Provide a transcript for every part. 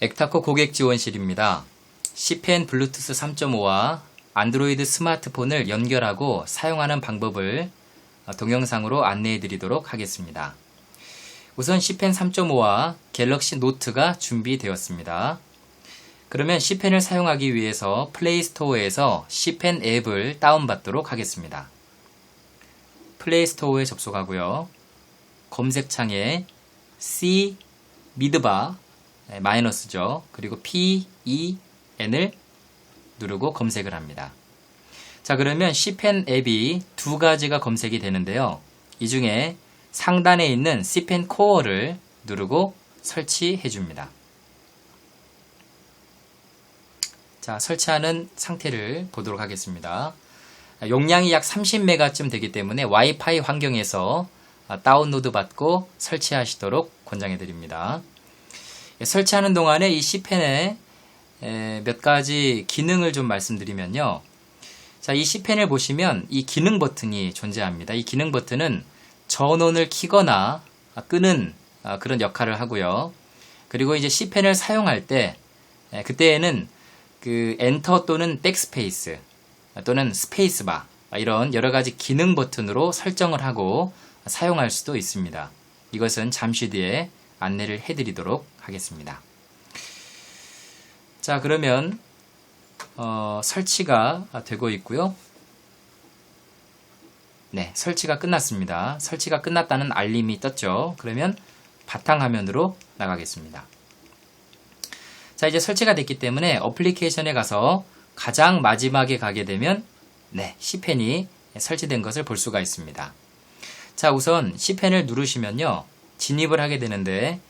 엑타코 고객 지원실입니다. C펜 블루투스 3.5와 안드로이드 스마트폰을 연결하고 사용하는 방법을 동영상으로 안내해 드리도록 하겠습니다. 우선 C펜 3.5와 갤럭시 노트가 준비되었습니다. 그러면 C펜을 사용하기 위해서 플레이스토어에서 C펜 앱을 다운받도록 하겠습니다. 플레이스토어에 접속하고요. 검색창에 C 미드바 네, 마이너스죠. 그리고 P, E, N을 누르고 검색을 합니다. 자, 그러면 C펜 앱이 두 가지가 검색이 되는데요. 이 중에 상단에 있는 C펜 코어를 누르고 설치해 줍니다. 자, 설치하는 상태를 보도록 하겠습니다. 용량이 약 30메가쯤 되기 때문에 와이파이 환경에서 다운로드 받고 설치하시도록 권장해 드립니다. 설치하는 동안에 이 C펜의 몇 가지 기능을 좀 말씀드리면요. 자, 이 C펜을 보시면 이 기능 버튼이 존재합니다. 이 기능 버튼은 전원을 키거나 끄는 그런 역할을 하고요. 그리고 이제 C펜을 사용할 때 그때에는 그 엔터 또는 백스페이스 또는 스페이스바 이런 여러 가지 기능 버튼으로 설정을 하고 사용할 수도 있습니다. 이것은 잠시 뒤에 안내를 해드리도록 하겠습니다. 자, 그러면 어, 설치가 되고 있고요. 네, 설치가 끝났습니다. 설치가 끝났다는 알림이 떴죠. 그러면 바탕화면으로 나가겠습니다. 자, 이제 설치가 됐기 때문에 어플리케이션에 가서 가장 마지막에 가게 되면 네, C펜이 설치된 것을 볼 수가 있습니다. 자, 우선 C펜을 누르시면요. 진입을 하게 되는데 예,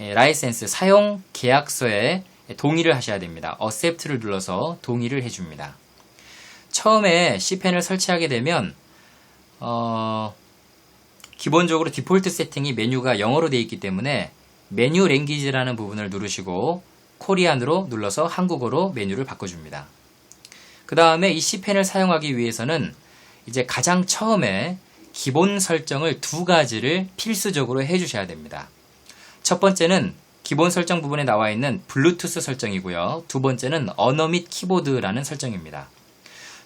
라이센스 사용 계약서에 동의를 하셔야 됩니다. accept를 눌러서 동의를 해줍니다. 처음에 C펜을 설치하게 되면 어, 기본적으로 디폴트 세팅이 메뉴가 영어로 되어 있기 때문에 메뉴 랭귀지라는 부분을 누르시고 코리안으로 눌러서 한국어로 메뉴를 바꿔줍니다. 그 다음에 이 C펜을 사용하기 위해서는 이제 가장 처음에 기본 설정을 두 가지를 필수적으로 해주셔야 됩니다. 첫 번째는 기본 설정 부분에 나와 있는 블루투스 설정이고요. 두 번째는 언어 및 키보드라는 설정입니다.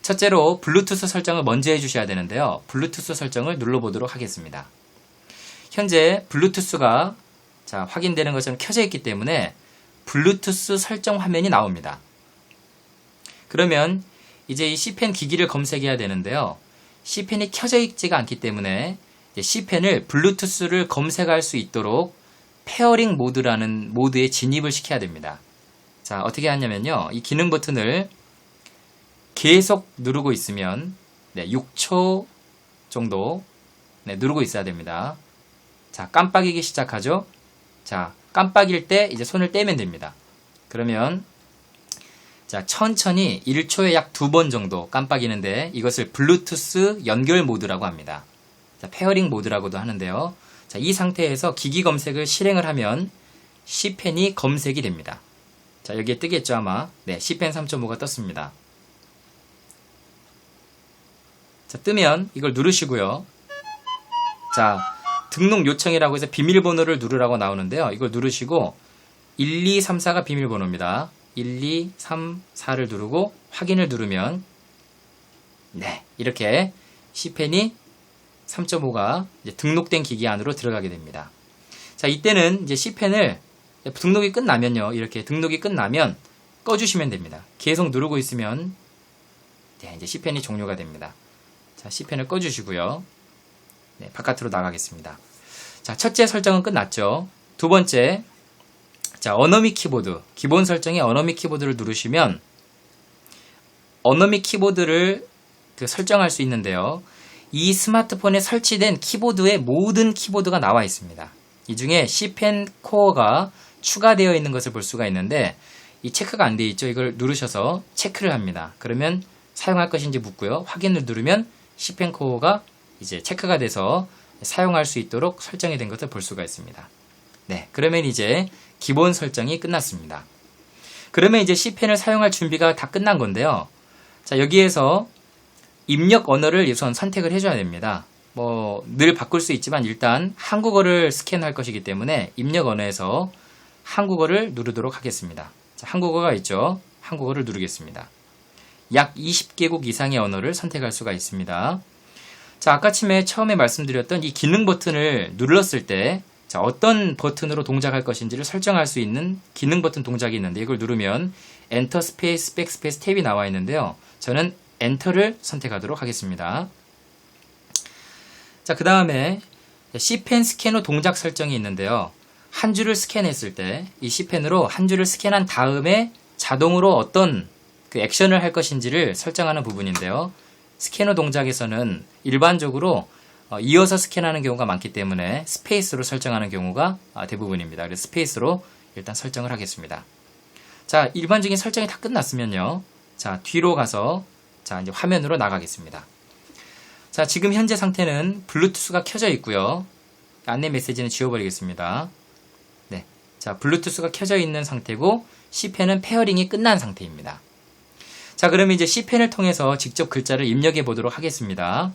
첫째로 블루투스 설정을 먼저 해주셔야 되는데요. 블루투스 설정을 눌러보도록 하겠습니다. 현재 블루투스가 자, 확인되는 것처럼 켜져 있기 때문에 블루투스 설정 화면이 나옵니다. 그러면 이제 이 C펜 기기를 검색해야 되는데요. C펜이 켜져 있지가 않기 때문에 C펜을 블루투스를 검색할 수 있도록 페어링 모드라는 모드에 진입을 시켜야 됩니다. 자, 어떻게 하냐면요. 이 기능 버튼을 계속 누르고 있으면 네, 6초 정도 네, 누르고 있어야 됩니다. 자, 깜빡이기 시작하죠. 자, 깜빡일 때 이제 손을 떼면 됩니다. 그러면 자, 천천히 1초에 약 두 번 정도 깜빡이는데 이것을 블루투스 연결 모드라고 합니다. 자, 페어링 모드라고도 하는데요. 자, 이 상태에서 기기 검색을 실행을 하면 C펜이 검색이 됩니다. 자, 여기에 뜨겠죠, 아마. 네, C펜 3.5가 떴습니다. 자, 뜨면 이걸 누르시고요. 자, 등록 요청이라고 해서 비밀번호를 누르라고 나오는데요. 이걸 누르시고 1, 2, 3, 4가 비밀번호입니다. 1, 2, 3, 4를 누르고 확인을 누르면 네, 이렇게 C펜이 3.5가 등록된 기기 안으로 들어가게 됩니다. 자, 이때는 이제 C펜을 등록이 끝나면요. 이렇게 등록이 끝나면 꺼주시면 됩니다. 계속 누르고 있으면 네, 이제 C펜이 종료가 됩니다. 자, C펜을 꺼주시고요. 네, 바깥으로 나가겠습니다. 자, 첫째 설정은 끝났죠. 두 번째, 자, 어너미 키보드. 기본 설정에 어너미 키보드를 누르시면 어너미 키보드를 그 설정할 수 있는데요. 이 스마트폰에 설치된 키보드의 모든 키보드가 나와 있습니다. 이 중에 C펜 코어가 추가되어 있는 것을 볼 수가 있는데 이 체크가 안 되어 있죠. 이걸 누르셔서 체크를 합니다. 그러면 사용할 것인지 묻고요. 확인을 누르면 C펜 코어가 이제 체크가 돼서 사용할 수 있도록 설정이 된 것을 볼 수가 있습니다. 네, 그러면 이제 기본 설정이 끝났습니다. 그러면 이제 C펜을 사용할 준비가 다 끝난 건데요. 자, 여기에서 입력 언어를 우선 선택을 해줘야 됩니다. 뭐, 늘 바꿀 수 있지만 일단 한국어를 스캔할 것이기 때문에 입력 언어에서 한국어를 누르도록 하겠습니다. 자, 한국어가 있죠. 한국어를 누르겠습니다. 약 20개국 이상의 언어를 선택할 수가 있습니다. 자, 아까 침에 처음에 말씀드렸던 이 기능 버튼을 눌렀을 때 자, 어떤 버튼으로 동작할 것인지를 설정할 수 있는 기능 버튼 동작이 있는데 이걸 누르면 엔터 스페이스 백스페이스 탭이 나와 있는데요. 저는 엔터를 선택하도록 하겠습니다. 자, 그 다음에 C펜 후 동작 설정이 있는데요. 한 줄을 스캔했을 때 이 C펜으로 한 줄을 스캔한 다음에 자동으로 어떤 그 액션을 할 것인지를 설정하는 부분인데요. 스캐너 동작에서는 일반적으로 어, 이어서 스캔하는 경우가 많기 때문에 스페이스로 설정하는 경우가 아, 대부분입니다. 그래서 스페이스로 일단 설정을 하겠습니다. 자, 일반적인 설정이 다 끝났으면요. 자, 뒤로 가서 자, 이제 화면으로 나가겠습니다. 자, 지금 현재 상태는 블루투스가 켜져 있고요. 안내 메시지는 지워버리겠습니다. 네. 자, 블루투스가 켜져 있는 상태고 C펜은 페어링이 끝난 상태입니다. 자, 그러면 이제 C펜을 통해서 직접 글자를 입력해 보도록 하겠습니다.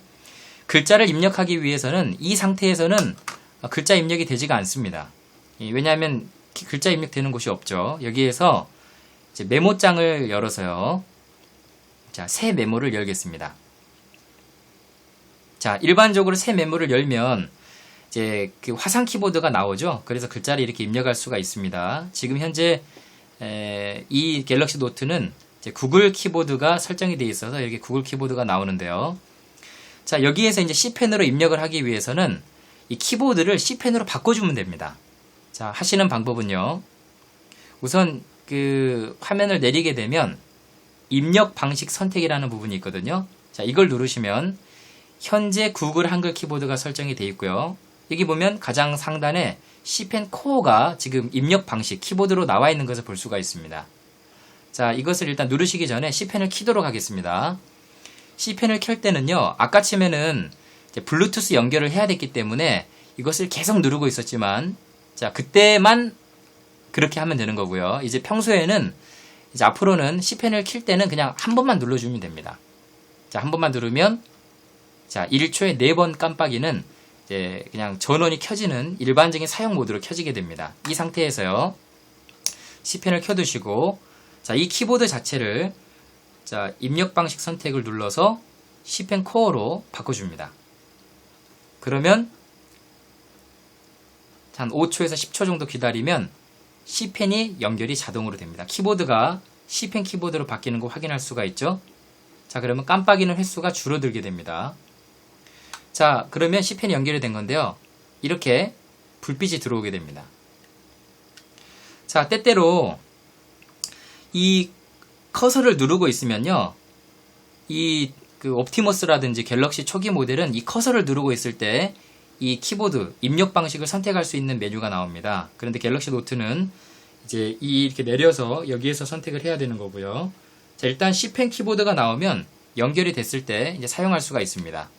글자를 입력하기 위해서는 이 상태에서는 글자 입력이 되지가 않습니다. 이, 왜냐하면 기- 글자 입력되는 곳이 없죠. 여기에서 메모장을 열어서요. 자, 새 메모를 열겠습니다. 자, 일반적으로 새 메모를 열면 이제 그 화상 키보드가 나오죠. 그래서 글자를 이렇게 입력할 수가 있습니다. 지금 현재 에, 이 갤럭시 노트는 구글 키보드가 설정이 되어 있어서 이렇게 구글 키보드가 나오는데요. 자, 여기에서 이제 C펜으로 입력을 하기 위해서는 이 키보드를 C펜으로 바꿔주면 됩니다. 자, 하시는 방법은요. 우선 그 화면을 내리게 되면 입력 방식 선택이라는 부분이 있거든요. 자, 이걸 누르시면 현재 구글 한글 키보드가 설정이 되어 있고요. 여기 보면 가장 상단에 C펜 코어가 지금 입력 방식 키보드로 나와 있는 것을 볼 수가 있습니다. 자, 이것을 일단 누르시기 전에 C펜을 키도록 하겠습니다. C펜을 켤 때는요, 아까 치면은 블루투스 연결을 해야 됐기 때문에 이것을 계속 누르고 있었지만, 자, 그때만 그렇게 하면 되는 거고요. 이제 평소에는, 이제 앞으로는 C펜을 킬 때는 그냥 한 번만 눌러주면 됩니다. 자, 한 번만 누르면, 자, 1초에 4번 깜빡이는 이제 그냥 전원이 켜지는 일반적인 사용 모드로 켜지게 됩니다. 이 상태에서요, C펜을 켜두시고, 자, 이 키보드 자체를 자, 입력 방식 선택을 눌러서 C펜 코어로 바꿔줍니다. 그러면 한 5초에서 10초 정도 기다리면 C펜이 연결이 자동으로 됩니다. 키보드가 C펜 키보드로 바뀌는 거 확인할 수가 있죠. 자, 그러면 깜빡이는 횟수가 줄어들게 됩니다. 자, 그러면 C펜이 연결이 된 건데요. 이렇게 불빛이 들어오게 됩니다. 자, 때때로 이 커서를 누르고 있으면요. 이 그 옵티머스라든지 갤럭시 초기 모델은 이 커서를 누르고 있을 때 이 키보드 입력 방식을 선택할 수 있는 메뉴가 나옵니다. 그런데 갤럭시 노트는 이제 이 이렇게 내려서 여기에서 선택을 해야 되는 거고요. 자, 일단 C펜 키보드가 나오면 연결이 됐을 때 이제 사용할 수가 있습니다.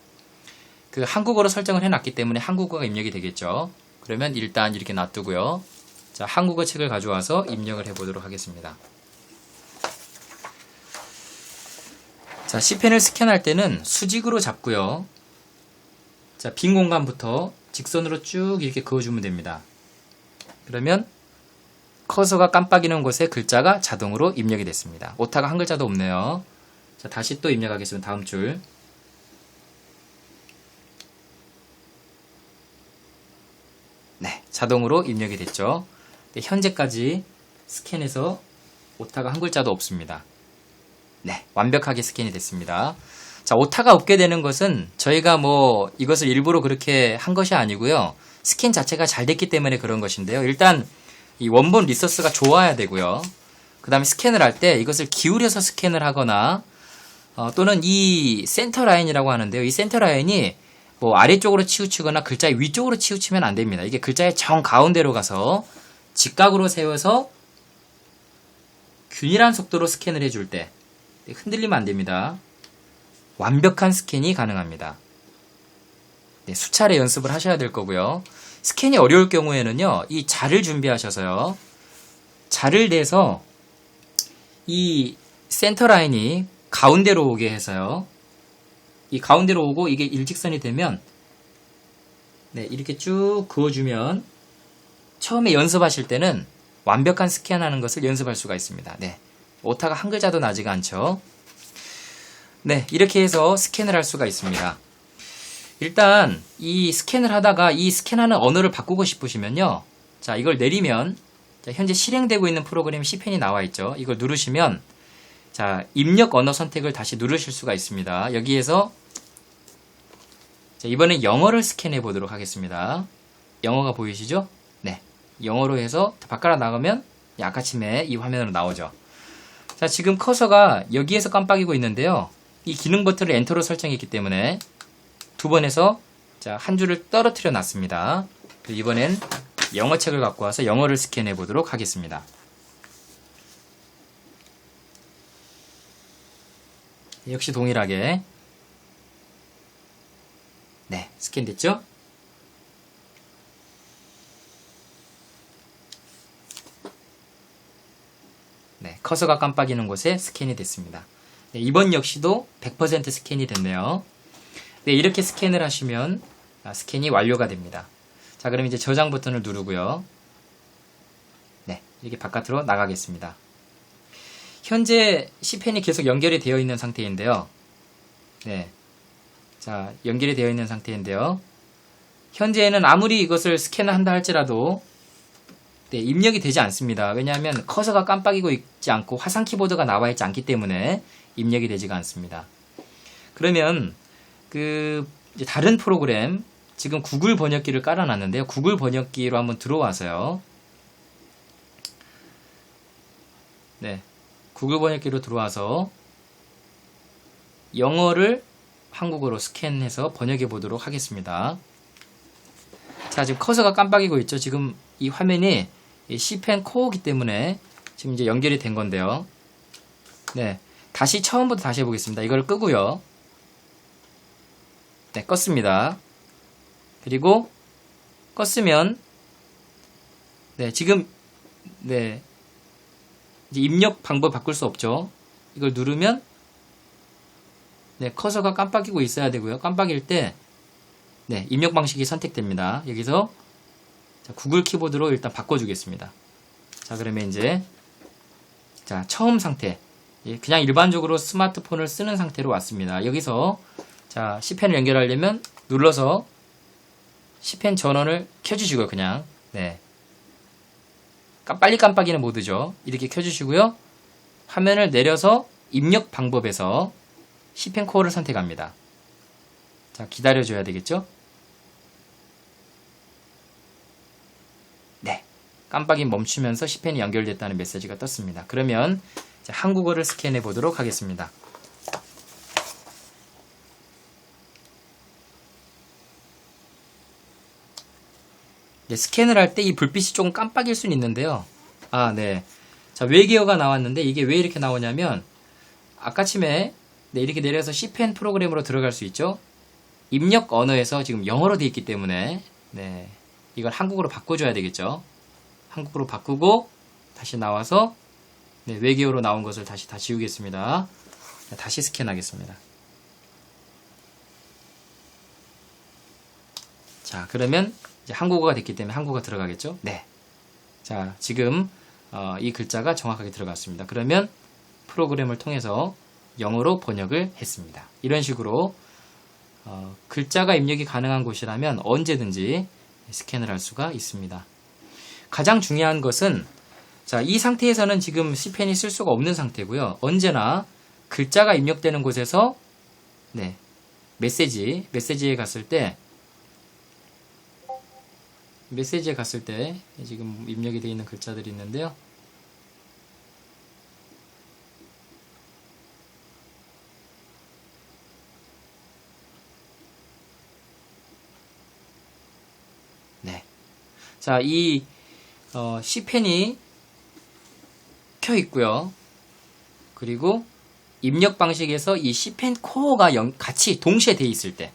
그 한국어로 설정을 해놨기 때문에 한국어가 입력이 되겠죠. 그러면 일단 이렇게 놔두고요. 자, 한국어 책을 가져와서 입력을 해보도록 하겠습니다. 자, C펜을 스캔할 때는 수직으로 잡고요. 자, 빈 공간부터 직선으로 쭉 이렇게 그어주면 됩니다. 그러면 커서가 깜빡이는 곳에 글자가 자동으로 입력이 됐습니다. 오타가 한 글자도 없네요. 자, 다시 또 입력하겠습니다. 다음 줄. 네, 자동으로 입력이 됐죠. 네, 현재까지 스캔해서 오타가 한 글자도 없습니다. 네, 완벽하게 스캔이 됐습니다. 자, 오타가 없게 되는 것은 저희가 뭐 이것을 일부러 그렇게 한 것이 아니고요. 스캔 자체가 잘 됐기 때문에 그런 것인데요. 일단 이 원본 리소스가 좋아야 되고요. 그 다음에 스캔을 할 때 이것을 기울여서 스캔을 하거나 어, 또는 이 센터 라인이라고 하는데요. 이 센터 라인이 뭐 아래쪽으로 치우치거나 글자의 위쪽으로 치우치면 안 됩니다. 이게 글자의 정 가운데로 가서 직각으로 세워서 균일한 속도로 스캔을 해줄 때 흔들리면 안 됩니다. 완벽한 스캔이 가능합니다. 네, 수차례 연습을 하셔야 될 거고요. 스캔이 어려울 경우에는요, 이 자를 준비하셔서요, 자를 내서 이 센터 라인이 가운데로 오게 해서요, 이 가운데로 오고 이게 일직선이 되면, 네, 이렇게 쭉 그어주면, 처음에 연습하실 때는 완벽한 스캔하는 것을 연습할 수가 있습니다. 네. 오타가 한 글자도 나지가 않죠. 네, 이렇게 해서 스캔을 할 수가 있습니다. 일단 이 스캔을 하다가 이 스캔하는 언어를 바꾸고 싶으시면요. 자, 이걸 내리면 자, 현재 실행되고 있는 프로그램 C펜이 나와 있죠. 이걸 누르시면 자, 입력 언어 선택을 다시 누르실 수가 있습니다. 여기에서 자, 이번엔 영어를 스캔해 보도록 하겠습니다. 영어가 보이시죠? 네. 영어로 해서 바깥으로 나가면 아까침에 이 화면으로 나오죠. 자, 지금 커서가 여기에서 깜빡이고 있는데요. 이 기능 버튼을 엔터로 설정했기 때문에 두번 해서 자, 한 줄을 떨어뜨려 놨습니다. 이번엔 영어 책을 갖고 와서 영어를 스캔해 보도록 하겠습니다. 역시 동일하게 네, 스캔 됐죠? 네, 커서가 깜빡이는 곳에 스캔이 됐습니다. 네, 이번 역시도 100% 스캔이 됐네요. 네, 이렇게 스캔을 하시면 아, 스캔이 완료가 됩니다. 자, 그럼 이제 저장 버튼을 누르고요. 네, 이렇게 바깥으로 나가겠습니다. 현재 C펜이 계속 연결이 되어 있는 상태인데요. 네. 자, 연결이 되어 있는 상태인데요. 현재는 아무리 이것을 스캔을 한다 할지라도 네, 입력이 되지 않습니다. 왜냐하면 커서가 깜빡이고 있지 않고 화상 키보드가 나와 있지 않기 때문에 입력이 되지가 않습니다. 그러면 그 다른 프로그램 지금 구글 번역기를 깔아놨는데요. 구글 번역기로 한번 들어와서요. 네, 구글 번역기로 들어와서 영어를 한국어로 스캔해서 번역해 보도록 하겠습니다. 자, 지금 커서가 깜빡이고 있죠. 지금 이 화면이 C펜 코어기 때문에 지금 이제 연결이 된 건데요. 네. 다시 처음부터 다시 해보겠습니다. 이걸 끄고요. 네, 껐습니다. 그리고 껐으면 네, 지금 네. 이제 입력 방법 바꿀 수 없죠. 이걸 누르면 네, 커서가 깜빡이고 있어야 되고요. 깜빡일 때 네, 입력 방식이 선택됩니다. 여기서 자, 구글 키보드로 일단 바꿔주겠습니다. 자, 그러면 이제 자 처음 상태 예, 그냥 일반적으로 스마트폰을 쓰는 상태로 왔습니다. 여기서 자 C펜을 연결하려면 눌러서 C펜 전원을 켜주시고요. 그냥 네 빨리 깜빡이는 모드죠. 이렇게 켜주시고요. 화면을 내려서 입력 방법에서 C펜 코어를 선택합니다. 자 기다려줘야 되겠죠? 네 깜빡이 멈추면서 C펜이 연결됐다는 메시지가 떴습니다. 그러면 한국어를 스캔해 보도록 하겠습니다. 네, 스캔을 할 때 이 불빛이 조금 깜빡일 수는 있는데요. 아, 네. 자, 외계어가 나왔는데 이게 왜 이렇게 나오냐면 아까침에 네, 이렇게 내려서 C펜 프로그램으로 들어갈 수 있죠. 입력 언어에서 지금 영어로 되어 있기 때문에 네, 이걸 한국어로 바꿔줘야 되겠죠. 한국어로 바꾸고 다시 나와서 네, 외계어로 나온 것을 다시 다 지우겠습니다. 네, 다시 스캔하겠습니다. 자, 그러면 이제 한국어가 됐기 때문에 한국어가 들어가겠죠? 네. 자, 지금 어, 이 글자가 정확하게 들어갔습니다. 그러면 프로그램을 통해서 영어로 번역을 했습니다. 이런 식으로 어, 글자가 입력이 가능한 곳이라면 언제든지 스캔을 할 수가 있습니다. 가장 중요한 것은 자, 이 상태에서는 지금 C펜이 쓸 수가 없는 상태고요. 언제나 글자가 입력되는 곳에서 네, 메시지, 메시지에 갔을 때 메시지에 갔을 때 지금 입력이 되어 있는 글자들이 있는데요. 네. 자, 이 어, C펜이 켜 있고요. 그리고 입력 방식에서 이 C펜 코어가 연, 같이 동시에 돼 있을 때,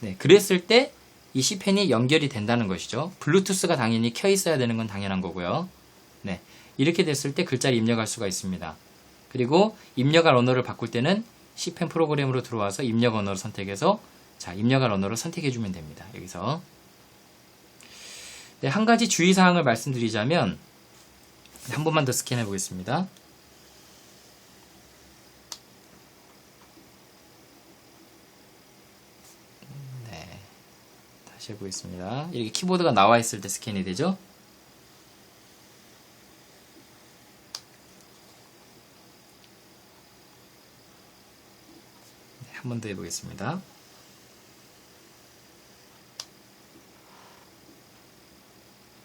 네, 그랬을 때 이 C펜이 연결이 된다는 것이죠. 블루투스가 당연히 켜 있어야 되는 건 당연한 거고요. 네, 이렇게 됐을 때 글자를 입력할 수가 있습니다. 그리고 입력할 언어를 바꿀 때는 C펜 프로그램으로 들어와서 입력 언어를 선택해서 자, 입력할 언어를 선택해 주면 됩니다. 여기서 네, 한 가지 주의사항을 말씀드리자면 한 번만 더 스캔해 보겠습니다. 네. 다시 해보겠습니다. 이렇게 키보드가 나와 있을 때 스캔이 되죠? 네, 한번 더 해보겠습니다.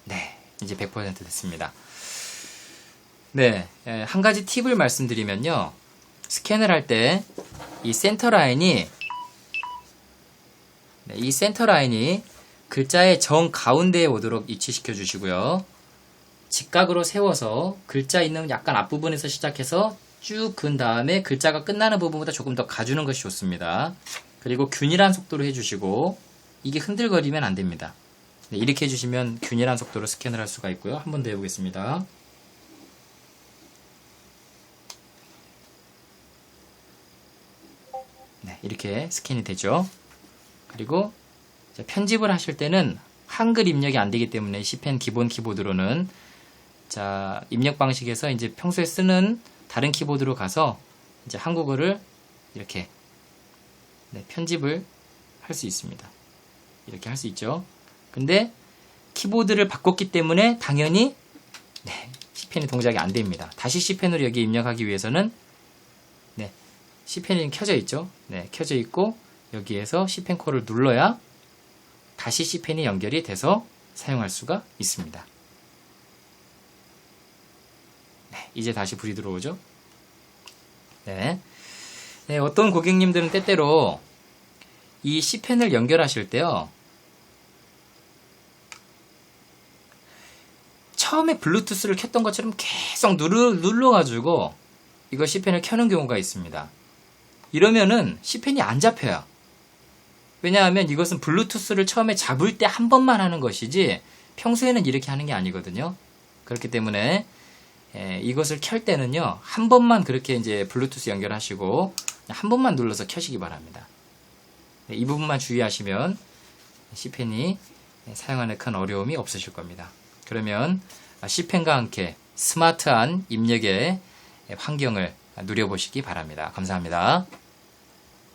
네, 이제 100% 됐습니다. 네, 에, 한 가지 팁을 말씀드리면요. 스캔을 할 때 이 센터 라인이 네, 이 센터 라인이 글자의 정 가운데에 오도록 위치시켜 주시고요. 직각으로 세워서 글자 있는 약간 앞부분에서 시작해서 쭉 근 다음에 글자가 끝나는 부분보다 조금 더 가주는 것이 좋습니다. 그리고 균일한 속도로 해주시고 이게 흔들거리면 안 됩니다. 네, 이렇게 해주시면 균일한 속도로 스캔을 할 수가 있고요. 한 번 더 해보겠습니다. 네, 이렇게 스캔이 되죠. 그리고 편집을 하실 때는 한글 입력이 안 되기 때문에 C펜 기본 키보드로는 자 입력 방식에서 이제 평소에 쓰는 다른 키보드로 가서 이제 한국어를 이렇게 네, 편집을 할 수 있습니다. 이렇게 할 수 있죠. 근데 키보드를 바꿨기 때문에 당연히 네, C펜이 동작이 안 됩니다. 다시 C펜으로 여기 입력하기 위해서는 네, C펜이 켜져 있죠. 네, 켜져 있고 여기에서 C펜 코를 눌러야 다시 C펜이 연결이 돼서 사용할 수가 있습니다. 네, 이제 다시 불이 들어오죠. 네. 네, 어떤 고객님들은 때때로 이 C펜을 연결하실 때요. 처음에 블루투스를 켰던 것처럼 계속 눌러, 눌러가지고 이거 C펜을 켜는 경우가 있습니다. 이러면은 C펜이 안 잡혀요. 왜냐하면 이것은 블루투스를 처음에 잡을 때 한 번만 하는 것이지 평소에는 이렇게 하는 게 아니거든요. 그렇기 때문에 에, 이것을 켤 때는요 한 번만 그렇게 이제 블루투스 연결하시고 한 번만 눌러서 켜시기 바랍니다. 네, 이 부분만 주의하시면 C펜이 사용하는 큰 어려움이 없으실 겁니다. 그러면 C펜과 함께 스마트한 입력의 환경을 누려보시기 바랍니다. 감사합니다.